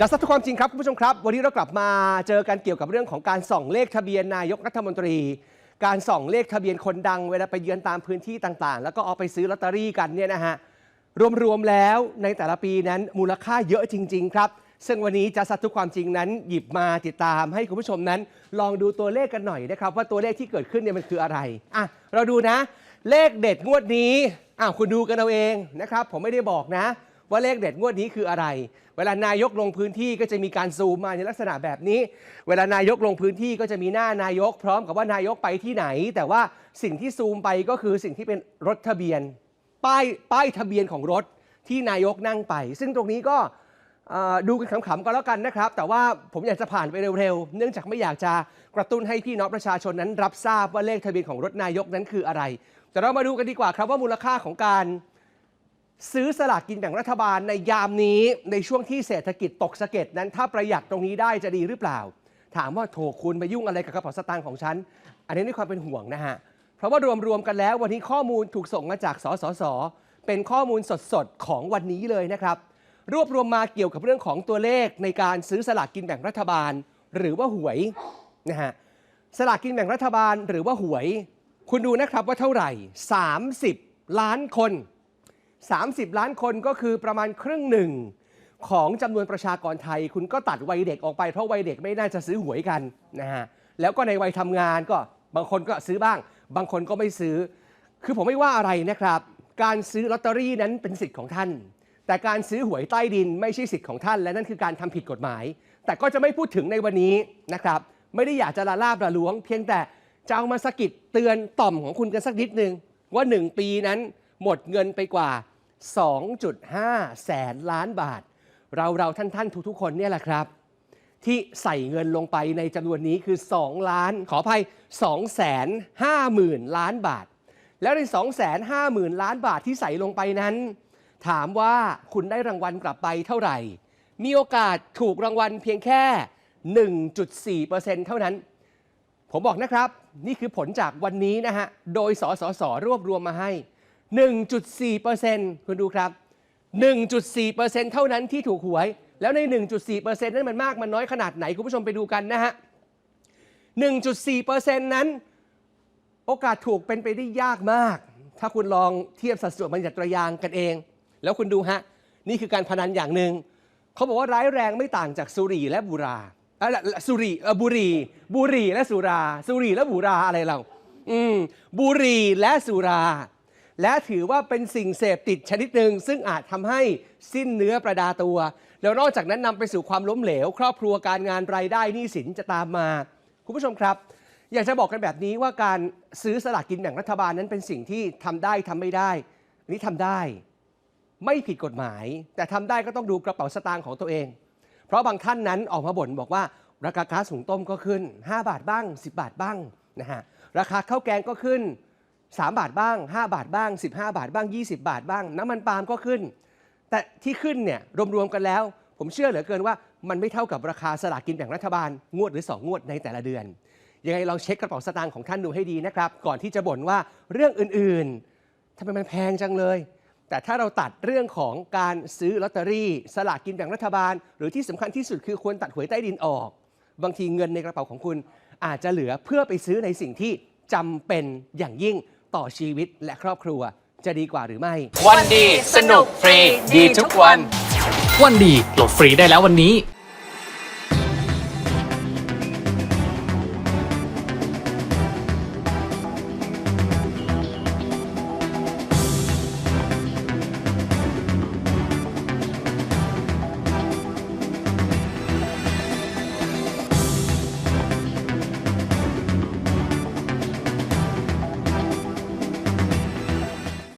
จะสักทุกความจริงครับคุณผู้ชมครับ วันนี้เรากลับมาเจอกันเกี่ยวกับเรื่องของการส่องเลขทะเบียนนายกรัฐมนตรี การส่องเลขทะเบียนคนดังเวลาไปเยือนตามพื้นที่ต่างๆ แล้วก็เอาไปซื้อลอตเตอรี่กันเนี่ยนะฮะรวมๆแล้วในแต่ละปีนั้นมูลค่าเยอะจริง ๆ ครับ ซึ่งวันนี้จะสักทุกความจริงนั้น หยิบมาติดตามให้คุณผู้ชมนั้น ลองดูตัวเลขกันหน่อยนะครับ ว่าตัวเลขที่เกิดขึ้นเนี่ยมันคืออะไรอะเราดูนะ เลขเด็ดงวดนี้อ้าวคุณดูกันเอาเองนะครับ ผมไม่ได้บอกนะ ว่าเลขเด็ดงวดนี้คืออะไร เวลานายกลงพื้นที่ก็จะมีการซูมมาในลักษณะแบบนี้ เวลานายกลงพื้นที่ก็จะมีหน้านายก พร้อมกับว่านายกไปที่ไหน แต่ว่าสิ่งที่ซูมไปก็คือสิ่งที่เป็นรถทะเบียน ป้ายป้ายทะเบียนของรถที่นายกนั่งไป ซึ่งตรงนี้ก็ดูกันขำๆก็แล้วกันนะครับ แต่ว่าผมอยากจะผ่านไปเร็วๆ เนื่องจากไม่อยากจะกระตุ้นให้พี่น้องประชาชนนั้นรับทราบว่าเลขทะเบียนของรถนายกนั้นคืออะไร แต่เรามาดูกันดีกว่าครับว่ามูลค่าของการ ซื้อสลากกินแบ่งรัฐบาลในยามนี้ในช่วงที่เศรษฐกิจตกสะเก็ดนั้น ถ้าประหยัดตรงนี้ได้จะดีหรือเปล่า ถามว่าโถคุณไปยุ่งอะไรกับกระเป๋าสตางค์ของฉัน อันนี้ด้วยความเป็นห่วงนะฮะ เพราะว่ารวมๆกันแล้ววันนี้ข้อมูลถูกส่งมาจากสสส เป็นข้อมูลสดๆของวันนี้เลยนะครับ รวบรวมมาเกี่ยวกับเรื่องของตัวเลขในการซื้อสลากกินแบ่งรัฐบาล หรือว่าหวยนะฮะสลากกินแบ่งรัฐบาลหรือว่าหวย คุณดูนะครับว่าเท่าไหร่ 30 ล้านคน 30 ล้านคนก็คือประมาณครึ่งหนึ่ง ของจำนวนประชากรไทย คุณก็ตัดวัยเด็กออกไป เพราะวัยเด็กไม่น่าจะซื้อหวยกันนะฮะแล้วก็ในวัยทำงานก็บางคนก็ซื้อบ้าง บางคนก็ไม่ซื้อ คือผมไม่ว่าอะไรนะครับ การซื้อลอตเตอรี่นั้นเป็นสิทธิ์ของท่าน แต่การซื้อหวยใต้ดินไม่ใช่สิทธิ์ของท่าน และนั่นคือการทำผิดกฎหมาย แต่ก็จะไม่พูดถึงในวันนี้นะครับไม่ได้อยากจะละลาบละล้วง เพียงแต่จะเอามาสกิดเตือนต่อมของคุณกันสักนิดนึงว่า 1 ปีนั้น หมดเงินไปกว่า 2.5 แสนล้านบาท เราเราท่านท่านทุกๆคนเนี่ยแหละครับ ที่ใส่เงินลงไปในจำนวนนี้คือ 2 ล้านขออภัย2แสน5หมื่นล้านบาท แล้วใน 2 5 0 0 0 0 ล้านบาทที่ใส่ลงไปนั้น ถามว่าคุณได้รางวัลกลับไปเท่าไหร่ มีโอกาสถูกรางวัลเพียงแค่ 1.4%เท่านั้น ผมบอกนะครับ นี่คือผลจากวันนี้นะฮะ โดยสสสรวบรวมมาให้ 1.4%คุณดูครับ 1.4%เท่านั้นที่ถูกหวย แล้วใน 1.4%นั้นมันมากมันน้อยขนาดไหน คุณผู้ชมไปดูกันนะฮะ 1.4%นั้น โอกาสถูกเป็นไปได้ยากมาก ถ้าคุณลองเทียบสัดส่วนบัญญัติยางกันเอง แล้วคุณดูฮะ นี่คือการพนันอย่างหนึ่งเขาบอกว่าร้ายแรงไม่ต่างจากสุรีและบุราอ่อสุรีบุรีบุรีและสุรา สุรีและบุราอะไรเราอืมบุรีและสุรา และถือว่าเป็นสิ่งเสพติดชนิดหนึ่งซึ่งอาจทำให้สิ้นเนื้อประดาตัว แล้วนอกจากนั้นนำไปสู่ความล้มเหลว ครอบครัวการงานรายได้หนี้สินจะตามมา คุณผู้ชมครับ อยากจะบอกกันแบบนี้ว่าการซื้อสลากกินแบ่งรัฐบาลนั้นเป็นสิ่งที่ทำได้ทำไม่ได้อนนี้ทำได้ ไม่ผิดกฎหมาย แต่ทำได้ก็ต้องดูกระเป๋าสตางค์ของตัวเอง เพราะบางท่านนั้นออกมาบ่นบอกว่าราคาก๊าซหุงต้มก็ขึ้น 5 บาทบ้าง 10 บาทบ้างนะฮะราคาข้าวแกงก็ขึ้น 3 บาทบ้าง 5 บาทบ้าง 15 บาทบ้าง 20 บาทบ้าง น้ำมันปาล์มก็ขึ้น แต่ที่ขึ้นเนี่ยรวมๆกันแล้ว ผมเชื่อเหลือเกินว่ามันไม่เท่ากับราคาสลากกินแบ่งรัฐบาล งวดหรือ 2 งวดในแต่ละเดือน ยังไงลองเช็คกระเป๋าสตางค์ของท่านดูให้ดีนะครับ ก่อนที่จะบ่นว่าเรื่องอื่นๆทำไมมันแพงจังเลย แต่ถ้าเราตัดเรื่องของการซื้อลอตเตอรี่ สลากกินแบ่งรัฐบาล หรือที่สำคัญที่สุดคือควรตัดหวยใต้ดินออก บางทีเงินในกระเป๋าของคุณ อาจจะเหลือเพื่อไปซื้อในสิ่งที่จำเป็นอย่างยิ่ง ต่อชีวิตและครอบครัวจะดีกว่าหรือไม่ วันดี สนุกฟรี ดีทุกวัน วันดีโหลดฟรีได้แล้ววันนี้